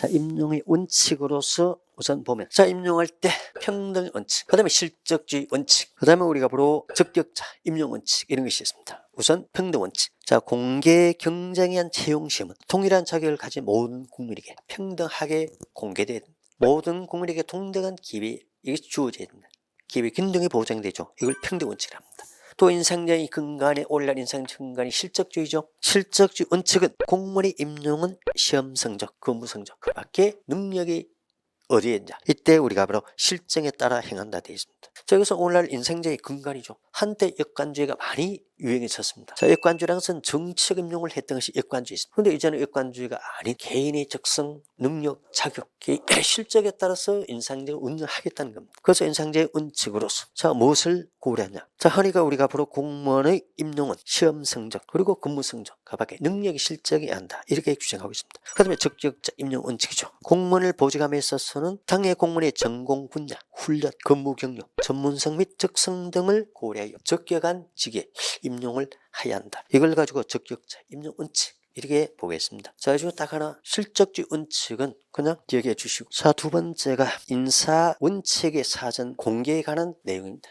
자, 임용의 원칙으로서 우선 보면 자, 임용할 때 평등 원칙, 그 다음에 실적주의 원칙, 그 다음에 우리가 바로 적격자, 임용 원칙 이런 것이 있습니다. 우선 평등 원칙. 자, 공개 경쟁에 의한 채용 시험은 동일한 자격을 가진 모든 국민에게 평등하게 공개돼야 된다. 모든 국민에게 동등한 기회, 이게 주어져야 된다. 기회 균등이 보장되죠. 이걸 평등 원칙이랍니다. 또 인상적인 근간에 오늘날 인상 근간이 실적주의죠. 실적주의 원칙은 공무원의 임용은 시험 성적, 근무 성적, 그 밖에 능력이 어디에 있냐. 이때 우리가 바로 실정에 따라 행한다 되어 있습니다. 자, 여기서 오늘날 인생제의 근간이죠. 한때 역관주의가 많이 유행했었습니다. 자, 역관주의라는 것은 정치적 임용을 했던 것이 역관주의입니다. 근데 이제는 역관주의가 아닌 개인의 적성, 능력, 자격, 이 실적에 따라서 인상제를 운영하겠다는 겁니다. 그래서 인상제의 원칙으로서 자, 무엇을 고려하냐. 자, 허니가 우리가 바로 공무원의 임용은 시험 성적, 그리고 근무 성적, 그 밖에 능력이 실적이 한다. 이렇게 규정하고 있습니다. 그 다음에 적격자 임용 원칙이죠. 공무원을 보직함에 있어서는 당해 공무원의 전공 분야, 훈련, 근무 경력, 전문성 및 적성 등을 고려하여 적격한 직에 임용을 하여야 한다. 이걸 가지고 적격자 임용 원칙 이렇게 보겠습니다. 자, 그리고 딱 하나 실적주의 원칙은 그냥 기억해 주시고 자, 두 번째가 인사 원칙의 사전 공개에 관한 내용입니다.